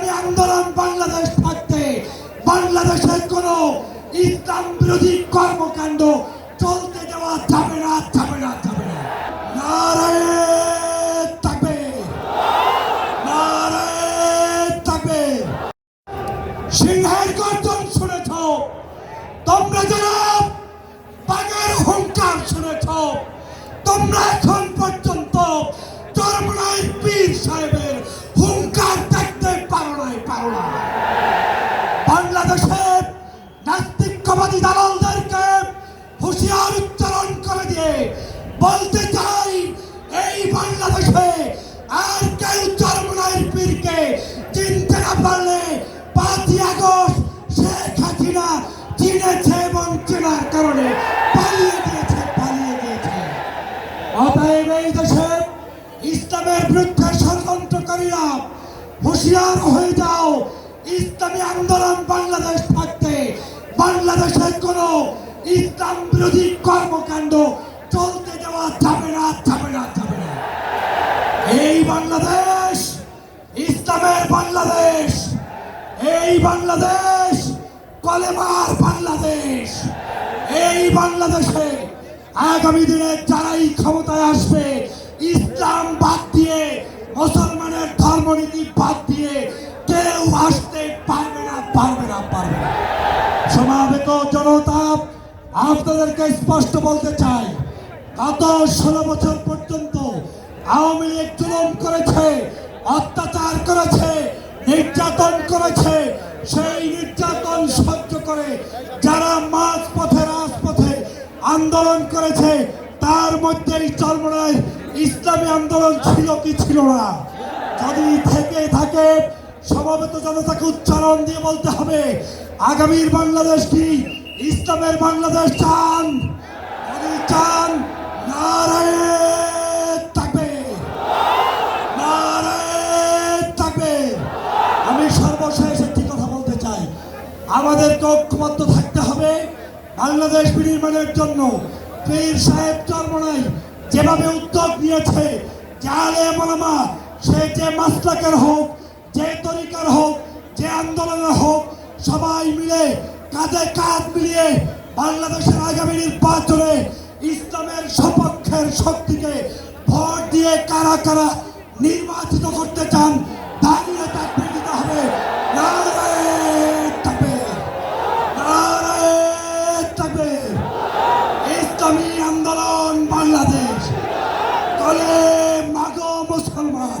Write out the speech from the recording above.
ইসলামী আন্দোলন বাংলাদেশ থাকতে বাংলাদেশের কোন ইসলাম বিরোধী কর্মকাণ্ড চলতে দেওয়া যাবে না যাবে না যাবে না। শুনেছ। তোমরা শুনেছ, তোমরা এখন পর্যন্ত চরমনাই পীর সাহেবের বাংলাদেশের নাস্তিকবাদী দালালদেরকে হুঁশিয়ার উচ্চারণ করে দিয়ে বলতে চাই, এই বাংলাদেশে আর কেউ চরমনাইয়ের পীরকে চিনতে না পারলে পাঁচই আগস্ট শেখ হাসিনা চিনেছে এবং চেনার কারণে পালিয়ে গিয়েছে পালিয়ে গিয়েছে। অতএব এই দেশে ইসলামের বিরুদ্ধে ষড়যন্ত্রকারীরা হুঁশিয়ার হয়ে যাও ইসলামী আন্দোলন বাংলাদেশ থাকতে বাংলাদেশের কোন ইসলাম বিরোধী কর্মকাণ্ড চলতে দেওয়া যাবে না যাবে না যাবে না। এই বাংলাদেশ, ইসলামের বাংলাদেশ, এই বাংলাদেশ, কলেমার বাংলাদেশ, এই বাংলাদেশে আগামী দিনে যারাই ক্ষমতায় আসবে, ইসলাম পারবে না পারবে না। সমাবেত জনতা, আপনাদেরকে স্পষ্ট বলতে চাই, গত ষোলো বছর পর্যন্ত আওয়ামী লীগ জুলুম করেছে, অত্যাচার করেছে, নির্যাতন করেছে, সেই নির্যাতন সহ্য করে যারা মাঝ পথে রাজপথে আন্দোলন করেছে, তার মধ্যেই চর্মনায় ইসলামী আন্দোলন ছিল কি ছিল না। যদি থেকে থাকে সমাবেত জনতাকে উচ্চারণ দিয়ে বলতে হবে, আগামীর বাংলাদেশ কি? ইসলামের বাংলাদেশ চান? যদি চান? নারায়ে তাকবীর নারায়ে তাকবীর আমি সর্বশেষ একটি কথা বলতে চাই। আমাদেরকে ঐক্যবদ্ধ থাকতে হবে বাংলাদেশ বিনির্মাণের জন্য। পীর সাহেব চর্মনাই যেভাবে উদ্যোগ নিয়েছে জালে মালামা সে যে মাসলাকের হোক যে তরিকার হোক, যে আন্দোলনের হোক, সবাই মিলে কাঁধে কাঁধ মিলিয়ে বাংলাদেশের আগামী নির্বাচনে ইসলামের সপক্ষের শক্তিকে ভোট দিয়ে কারা কারা নির্বাচিত করতে চান দাঁড়িয়ে তাকবীর দিতে হবে। ইসলামী আন্দোলন বাংলাদেশ। মুসলমান।